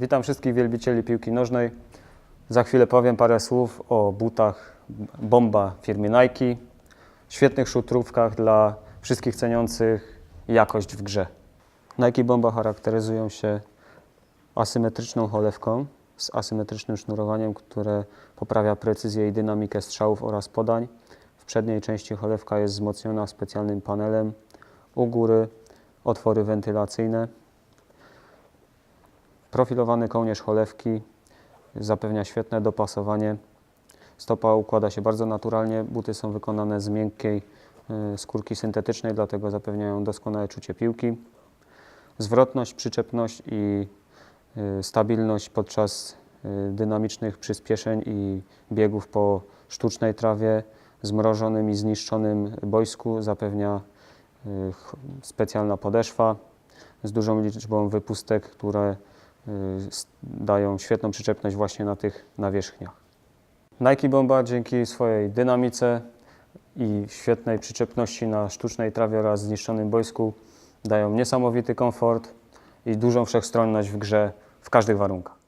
Witam wszystkich wielbicieli piłki nożnej. Za chwilę powiem parę słów o butach Bomba firmy Nike, świetnych szutrówkach dla wszystkich ceniących jakość w grze. Nike Bomba charakteryzują się asymetryczną cholewką z asymetrycznym sznurowaniem, które poprawia precyzję i dynamikę strzałów oraz podań. W przedniej części cholewka jest wzmocniona specjalnym panelem. U góry otwory wentylacyjne. Profilowany kołnierz cholewki zapewnia świetne dopasowanie. Stopa układa się bardzo naturalnie. Buty są wykonane z miękkiej y, skórki syntetycznej, dlatego zapewniają doskonałe czucie piłki. Zwrotność, przyczepność i y, stabilność podczas y, dynamicznych przyspieszeń i biegów po sztucznej trawie, zmrożonym i zniszczonym boisku zapewnia specjalna podeszwa z dużą liczbą wypustek, które dają świetną przyczepność właśnie na tych nawierzchniach. Nike Bomba dzięki swojej dynamice i świetnej przyczepności na sztucznej trawie oraz zniszczonym boisku dają niesamowity komfort i dużą wszechstronność w grze w każdych warunkach.